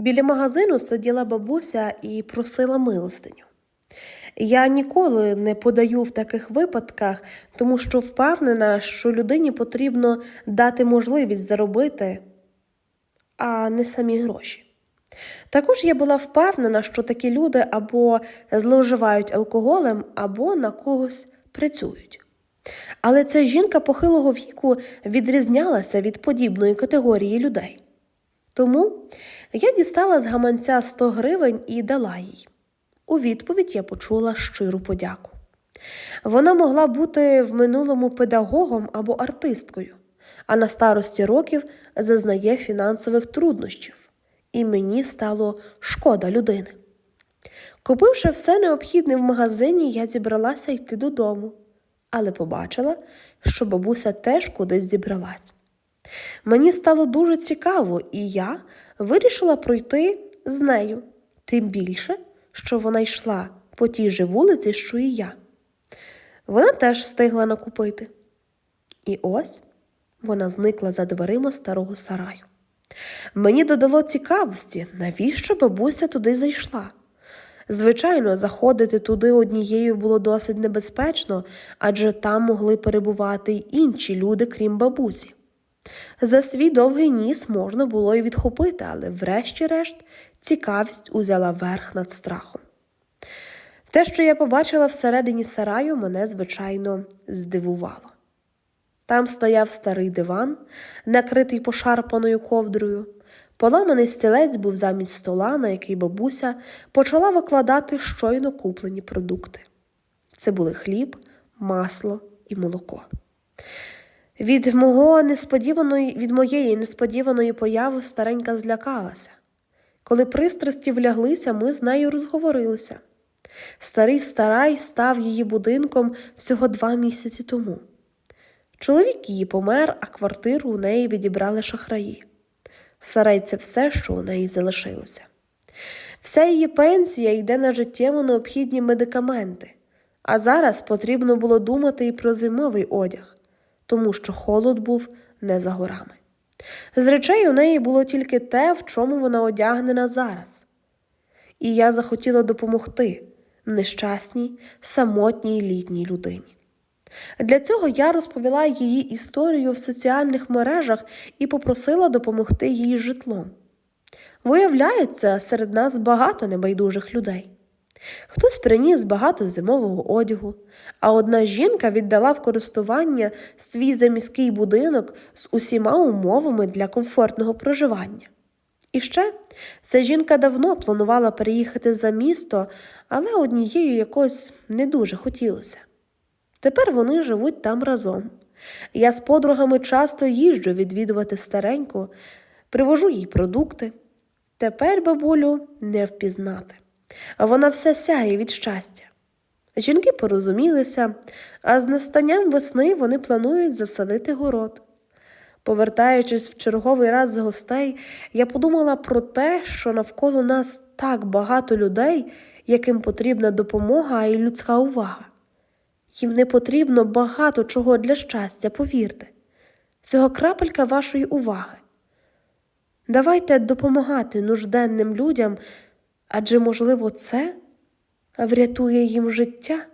Біля магазину сиділа бабуся і просила милостиню. Я ніколи не подаю в таких випадках, тому що впевнена, що людині потрібно дати можливість заробити, а не самі гроші. Також я була впевнена, що такі люди або зловживають алкоголем, або на когось працюють. Але ця жінка похилого віку відрізнялася від подібної категорії людей. Тому я дістала з гаманця 100 гривень і дала їй. У відповідь я почула щиру подяку. Вона могла бути в минулому педагогом або артисткою, а на старості років зазнає фінансових труднощів, і мені стало шкода людини. Купивши все необхідне в магазині, я зібралася йти додому, але побачила, що бабуся теж кудись зібралась. Мені стало дуже цікаво, і я вирішила пройти з нею, тим більше, що вона йшла по тій же вулиці, що і я. Вона теж встигла накупити. І ось вона зникла за дверима старого сараю. Мені додало цікавості, навіщо бабуся туди зайшла. Звичайно, заходити туди однією було досить небезпечно, адже там могли перебувати й інші люди, крім бабусі. За свій довгий ніс можна було й відхопити, але врешті-решт цікавість узяла верх над страхом. Те, що я побачила всередині сараю, мене, звичайно, здивувало. Там стояв старий диван, накритий пошарпаною ковдрою. Поламаний стілець був замість стола, на який бабуся почала викладати щойно куплені продукти. Це були хліб, масло і молоко. Від мого несподіваної, від моєї несподіваної появи старенька злякалася. Коли пристрасті вляглися, ми з нею розговорилися. Старий старай став її будинком всього два місяці тому. Чоловік її помер, а квартиру у неї відібрали шахраї. Сарай це все, що у неї залишилося. Вся її пенсія йде на життєво необхідні медикаменти, а зараз потрібно було думати і про зимовий одяг, тому що холод був не за горами. З речей у неї було тільки те, в чому вона одягнена зараз. І я захотіла допомогти нещасній, самотній літній людині. Для цього я розповіла її історію в соціальних мережах і попросила допомогти їй житлом. Виявляється, серед нас багато небайдужих людей. Хтось приніс багато зимового одягу, а одна жінка віддала в користування свій заміський будинок з усіма умовами для комфортного проживання. І ще ця жінка давно планувала переїхати за місто, але однією якось не дуже хотілося. Тепер вони живуть там разом. Я з подругами часто їжджу відвідувати стареньку, привожу їй продукти. Тепер бабулю не впізнати. Вона все сяє від щастя. Жінки порозумілися, а з настанням весни вони планують заселити город. Повертаючись в черговий раз з гостей, я подумала про те, що навколо нас так багато людей, яким потрібна допомога і людська увага. Їм не потрібно багато чого для щастя, повірте. Цього крапелька вашої уваги. Давайте допомагати нужденним людям, адже, можливо, це врятує їм життя.